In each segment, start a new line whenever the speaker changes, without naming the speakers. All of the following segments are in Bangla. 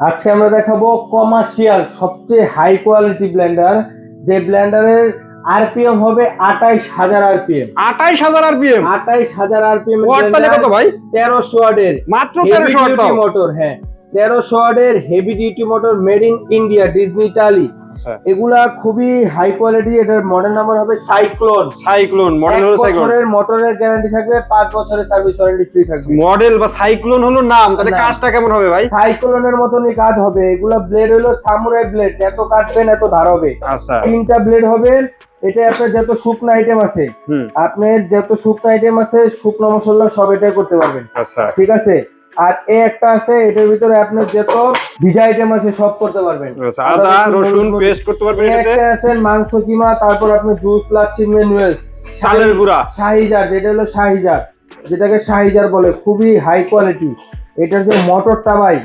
আজকে আমরা দেখাবো কমার্শিয়াল সবচেয়ে হাই কোয়ালিটি ব্লেন্ডার যে ব্লেন্ডারের আরপিএম হবে আঠাইশ হাজার আরপিএম
আঠাইশ হাজার আরপিএম
আঠাইশ হাজার আরপিএম
কত ভাই?
তেরোশো ওয়াটের।
মাত্র তেরোশো
মোটর হ্যাঁ। তেরোশো ওয়াটের heavy duty motor made in India Disney
আচ্ছা।
এগুলা খুবই হাই কোয়ালিটি এটার মডেল নাম্বার হবে সাইক্লোন
সাইক্লোন মডেল হলো সাইক্লোন
বছরের মোটরের গ্যারান্টি থাকবে পাঁচ বছরের সার্ভিস ওয়ারেন্টি ফ্রি থাকবে।
মডেল বা সাইক্লোন হলো নাম তাহলে কাজটা কেমন হবে ভাই?
সাইক্লোনের মতনই কাজ হবে। এগুলা ব্লেড হলো সামুরাই ব্লেড এত কাটবেন এত ধার হবে।
আচ্ছা।
তিনটা ব্লেড হবে এটা আপনার যত শুকনো আইটেম আছে আপনার যত শুকনো আইটেম আছে শুকনো মশলা সব এটা করতে পারবেন।
আচ্ছা।
ঠিক আছে? আর এ একটা আছে এটার ভিতরে আপনার যত ভিজা আইটেম আছে সব করতে পারবেন।
আচ্ছা, আদা রসুন পেস্ট করতে পারবেন এটাতে?
আছে মাংস কিমা তারপর আপনি জুস লাচ্ছি নুয়েল
চালের গুঁড়া।
শাহিজার যেটা হলো শাহিজার যেটাকে শাহিজার বলে খুবই হাই কোয়ালিটি এটার যে মোটরটা ভাই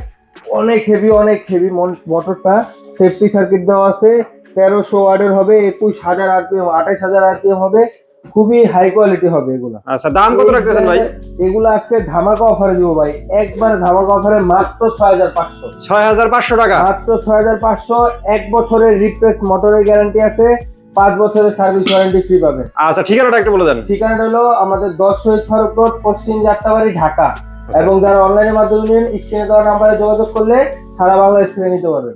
অনেক হেভি অনেক হেভি মোটরটা। সেফটি সার্কিট দেওয়া আছে তেরোশো ওয়ার্ডের হবে একুশ হাজার আরপিএম আঠাইশ হাজার আরপিএম হবে। খুবই হাই কোয়ালিটি হবে এগুলো।
আচ্ছা দাম কত রাখতেছেন ভাই?
এগুলো আজকে ধামাকা অফারে দিব ভাই। একবার ধামাকা অফারে মাত্র ছয় হাজার পাঁচশো।
ছয় হাজার পাঁচশো টাকা?
মাত্র ছয় হাজার পাঁচশো এক বছরের রিপ্লেস মোটরের গ্যারান্টি আছে পাঁচ বছরের সার্ভিস ওয়ারেন্টি ফ্রি পাবেন।
আচ্ছা ঠিকানাটা একটু বলে দেন।
ঠিকানাটা হলো আমাদের দশ শহীদ ফারুক রোড পশ্চিম যাত্রাবাড়ি ঢাকা।
আচ্ছা।
এবং যারা অনলাইনের মাধ্যমে নিন স্ক্রিনে দেওয়া নাম্বারে যোগাযোগ করলে সারা বাংলা স্ক্রিনে নিতে পারবেন।